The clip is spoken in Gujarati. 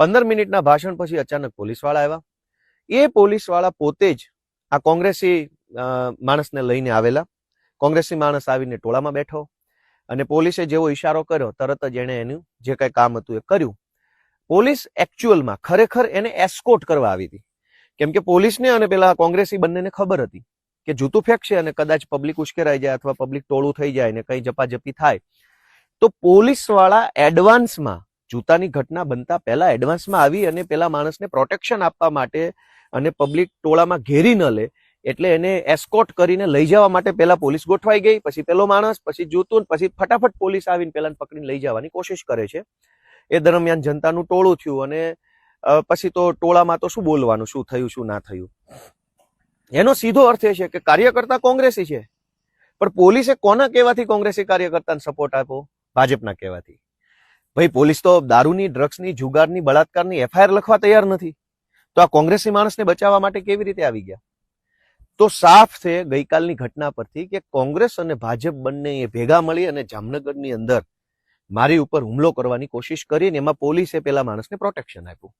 પંદર મિનિટના ભાષણ પછી અચાનક પોલીસવાળા આવ્યા. એ પોલીસવાળા પોતે જ આ કોંગ્રેસી માણસને લઈને આવેલા. કોંગ્રેસી માણસ આવીને ટોળામાં બેઠો અને પોલીસે જેવો ઈશારો કર્યો, તરત જ એણે એનું જે કંઈ કામ હતું એ કર્યું. પોલીસ એકચ્યુઅલમાં ખરેખર એને એસ્કોટ કરવા આવી હતી. કેમ કે પોલીસને અને પેલા કોંગ્રેસી બંનેને ખબર હતી કે જૂતું ફેંકશે અને કદાચ પબ્લિક ઉશ્કેરાઈ જાય અથવા પબ્લિક ટોળું થઈ જાય ને કંઈ જપાજપી થાય. તો પોલીસવાળા એડવાન્સમાં જૂતાની ઘટના બનતા પહેલા એડવાન્સમાં આવી અને પેલા માણસને પ્રોટેક્શન આપવા માટે અને પબ્લિક ટોળામાં ઘેરી ન લે, એટલે એને એસ્કોટ કરીને લઈ જવા માટે પહેલા પોલીસ ગોઠવાઈ ગઈ, પછી પેલો માણસ, પછી જૂતું, પછી ફટાફટ પોલીસ આવીને પેલાને પકડીને લઈ જવાની કોશિશ કરે છે. એ દરમિયાન જનતાનું ટોળું થયું અને પછી તો ટોળામાં તો શું બોલવાનું, શું થયું, શું ના થયું? એનો સીધો અર્થ એ છે કે કાર્યકર્તા કોંગ્રેસી છે, પણ પોલીસે કોના કહેવાથી કોંગ્રેસી કાર્યકર્તાને સપોર્ટ આપ્યો? ભાજપના કહેવાથી. ભાઈ, પોલીસ તો દારૂની, ડ્રગ્સની, જુગારની, બળાત્કારની એફઆઈઆર લખવા તૈયાર નથી. તો આ કોંગ્રેસી માણસને બચાવવા માટે કેવી રીતે આવી ગયા? તો સાફ છે ગઈકાલની ઘટના પરથી કે કોંગ્રેસ અને ભાજપ બંને એ ભેગા મળી અને જામનગરની અંદર મારી ઉપર હુમલો કરવાની કોશિશ કરી અને એમાં પોલીસે પેલા માણસને પ્રોટેક્શન આપ્યું.